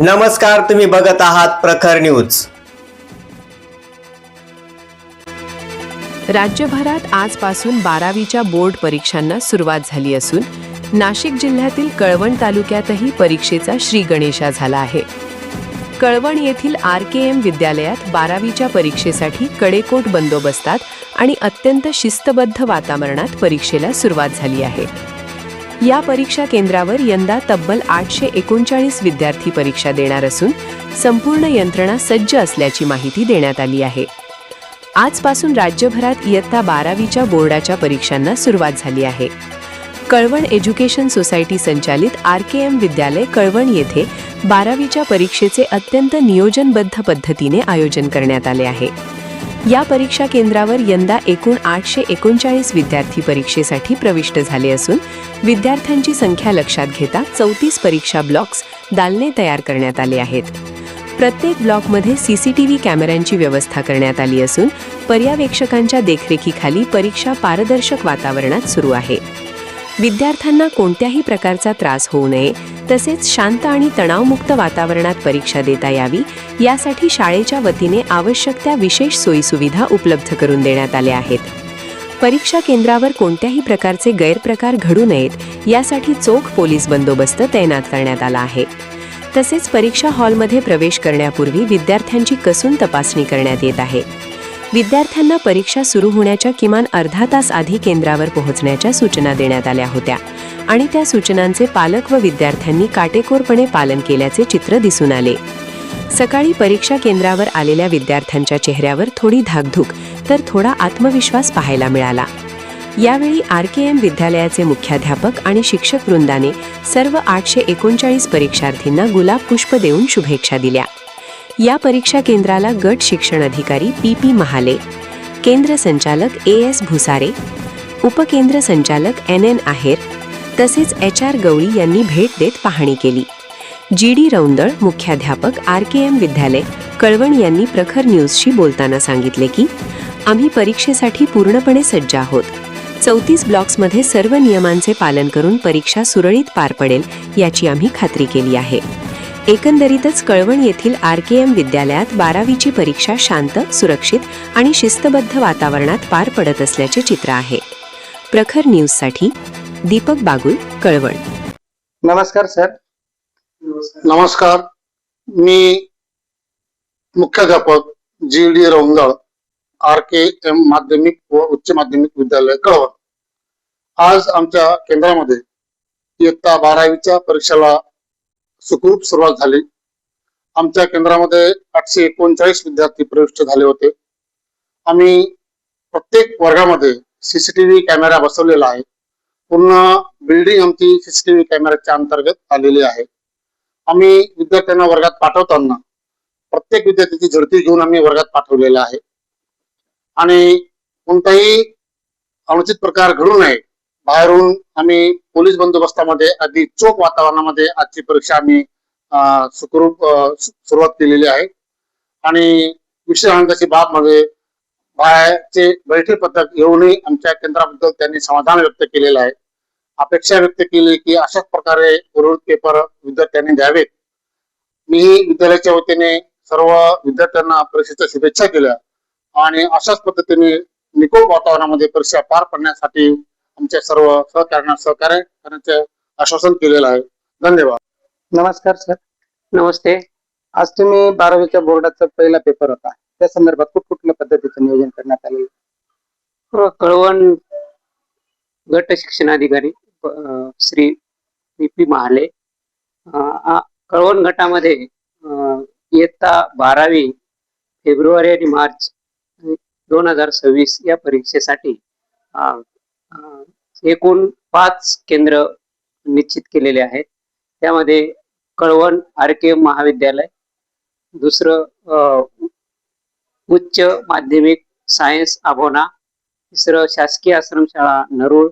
नमस्कार तुम्ही बघत आहात प्रखर न्यूज. राज्यभरात आजपासून बारावीच्या बोर्ड परीक्षांना सुरुवात झाली असून नाशिक जिल्ह्यातील कळवण तालुक्यातही परीक्षेचा श्री गणेशा झाला आहे. कळवण येथील आर के एम विद्यालयात बारावीच्या परीक्षेसाठी कडेकोट बंदोबस्तात आणि अत्यंत शिस्तबद्ध वातावरणात परीक्षेला सुरुवात झाली आहे. या परीक्षा केंद्रावर यंदा तब्बल आठशे एकोणचाळीस विद्यार्थी परीक्षा देणार असून संपूर्ण यंत्रणा सज्ज असल्याची माहिती देण्यात आली आहे. आजपासून राज्यभरात इयत्ता बारावीच्या बोर्डाच्या परीक्षांना सुरुवात झाली आहे. कळवण एज्युकेशन सोसायटी संचालित आर के एम विद्यालय कळवण येथे बारावीच्या परीक्षेचे अत्यंत नियोजनबद्ध पद्धतीने आयोजन करण्यात आले आहे. या परीक्षा केंद्रावर यंदा एकूण आठशे एकोणचाळीस विद्यार्थी परीक्षेसाठी प्रविष्ट झाले असून विद्यार्थ्यांची संख्या लक्षात घेता चौतीस परीक्षा ब्लॉक्स दालने तयार करण्यात आले आहेत. प्रत्येक ब्लॉकमध्ये सीसीटीव्ही कॅमेऱ्यांची व्यवस्था करण्यात आली असून पर्यवेक्षकांच्या देखरेखीखाली परीक्षा पारदर्शक वातावरणात सुरू आहे. विद्यार्थ्यांना कोणत्याही प्रकारचा त्रास होऊ नये तसेच शांत आणि तणावमुक्त वातावरणात परीक्षा देता यावी. यासाठी शाळेच्या वतीने आवश्यक त्या विशेष सोयीसुविधा उपलब्ध करून देण्यात आल्या आहेत. परीक्षा केंद्रावर कोणत्याही प्रकारचे गैरप्रकार घडू नयेत यासाठी चोख पोलीस बंदोबस्त तैनात करण्यात आला आहे. तसेच परीक्षा हॉलमध्ये प्रवेश करण्यापूर्वी विद्यार्थ्यांची कसून तपासणी करण्यात येत आहे. विद्यार्थ्यांना परीक्षा सुरू होण्याच्या किमान अर्धा तास आधी केंद्रावर पोहोचण्याच्या सूचना देण्यात आल्या होत्या. आणि त्या सूचनांचे पालक व विद्यार्थ्यांनी काटेकोरपणे पालन केल्याचे चित्र दिसून आले. सकाळी परीक्षा केंद्रावर आलेल्या विद्यार्थ्यांच्या चेहऱ्यावर थोडी धाकधूक तर थोडा आत्मविश्वास पाहायला मिळाला. यावेळी आर के एम विद्यालयाचे मुख्याध्यापक आणि शिक्षक वृंदाने सर्व आठशे एकोणचाळीस परीक्षार्थींना गुलाब पुष्प देऊन शुभेच्छा दिल्या. या परीक्षा केंद्राला गट शिक्षण अधिकारी पी पी महाले केंद्र संचालक ए एस भुसारे उपकेंद्र संचालक एन एन आहेर तसेच एच आर गवळी यांनी भेट देत पाहणी केली. जी डी रौंदळ मुख्याध्यापक आर के एम विद्यालय कळवण यांनी प्रखर न्यूजशी बोलताना सांगितले की आम्ही परीक्षेसाठी पूर्णपणे सज्ज आहोत. चौतीस ब्लॉक्समध्ये सर्व नियमांचे पालन करून परीक्षा सुरळीत पार पडेल याची आम्ही खात्री केली आहे. एकंदरीतच कळवण येथील आर के एम विद्यालयात बारावीची परीक्षा शांत सुरक्षित आणि शिस्तबद्ध वातावरणात पार पडत असल्याचे चित्र आहे. प्रखर न्यूजसाठी दीपक बागुल कळवण. नमस्कार सर. नमस्कार. मी मुख्याध्यापक G D Raundal R K M माध्यमिक व उच्च माध्यमिक विद्यालय कळवण. आज आमच्या केंद्रामध्ये इयत्ता बारावीच्या परीक्षेला सुखरूप सुरुवात झाली. आमच्या केंद्रामध्ये आठशे एकोणचाळीस विद्यार्थी प्रविष्ट झाले होते. आम्ही प्रत्येक वर्गामध्ये सीसीटीव्ही कॅमेरा बसवलेला आहे. पूर्ण बिल्डिंग आमची सीसीटीव्ही कॅमेऱ्याच्या अंतर्गत आलेली आहे. आम्ही विद्यार्थ्यांना वर्गात पाठवताना प्रत्येक विद्यार्थ्याची झडती घेऊन आम्ही वर्गात पाठवलेला आहे. आणि कोणताही अनुचित प्रकार घडू नये बाहेरून आम्ही पोलीस बंदोबस्तामध्ये अगदी चोख वातावरणामध्ये आजची परीक्षा आम्ही अं, सुखरूप अं, सुरुवात केलेली आहे. आणि विशेष आनंदाची बाब म्हणजे बाहेरचे बैठे पथक येऊनही आमच्या केंद्राबद्दल त्यांनी समाधान व्यक्त केलेलं आहे. अपेक्षा व्यक्त केली की अशाच प्रकारे उर्वरित पेपर विद्यार्थ्यांनी द्यावेत. मी विद्यालयाच्या वतीने सर्व विद्यार्थ्यांना परीक्षेच्या शुभेच्छा केल्या आणि अशाच पद्धतीने निकोप वातावरणामध्ये परीक्षा पार पडण्यासाठी आमच्या सर्व सहकार्यांना सहकार्य करण्याचे आश्वासन केलेलं आहे. धन्यवाद. नमस्कार सर. नमस्ते. आज तुम्ही बारावीच्या बोर्डाचा पहिला पेपर होता. त्या संदर्भात कुठ कुठल्या पद्धतीचं नियोजन करण्यात आले व कळवण गट शिक्षणाधिकारी श्री पी पी महाले. कळवण गटामध्ये इयत्ता बारावी फेब्रुवारी आणि मार्च दोन हजार सव्वीस या परीक्षेसाठी एकूण पाच केंद्र निश्चित केलेले आहेत. त्यामध्ये कळवण आर के महाविद्यालय दुसरं उच्च माध्यमिक सायन्स आभोना तिसरं शासकीय आश्रमशाळा नरूळ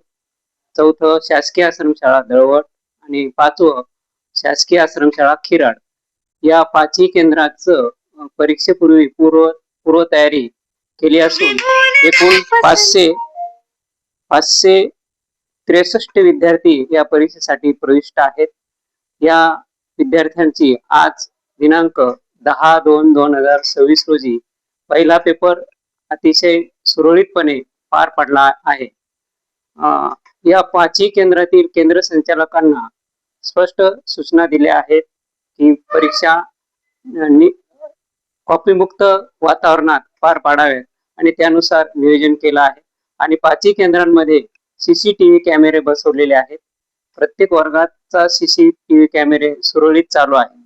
चौथं शासकीय आश्रमशाळा दळवट आणि पाचवं शासकीय आश्रमशाळा खिराड. या पाचही केंद्राचं परीक्षेपूर्वी पूर्व पूर्वतयारी केली असून एकूण पाचशे पाचशे त्रेसष्ट विद्यार्थी या परीक्षेसाठी प्रविष्ट आहेत. या विद्यार्थ्यांची आज दिनांक दहा दोन दोन हजार सव्वीस रोजी पहिला पेपर अतिशय सुरळीतपणे पार पडला आहे. या पाचही केंद्रातील केंद्र संचालकांना स्पष्ट सूचना दिल्या आहेत की परीक्षा कॉपीमुक्त वातावरणात पार पाडाव्यात आणि त्यानुसार नियोजन केलं आहे. आणि पाचही केंद्रांमध्ये सीसीटीव्ही कॅमेरे बसवलेले आहेत. प्रत्येक वर्गाचा सीसीटीव्ही कॅमेरे सुरळीत चालू आहे.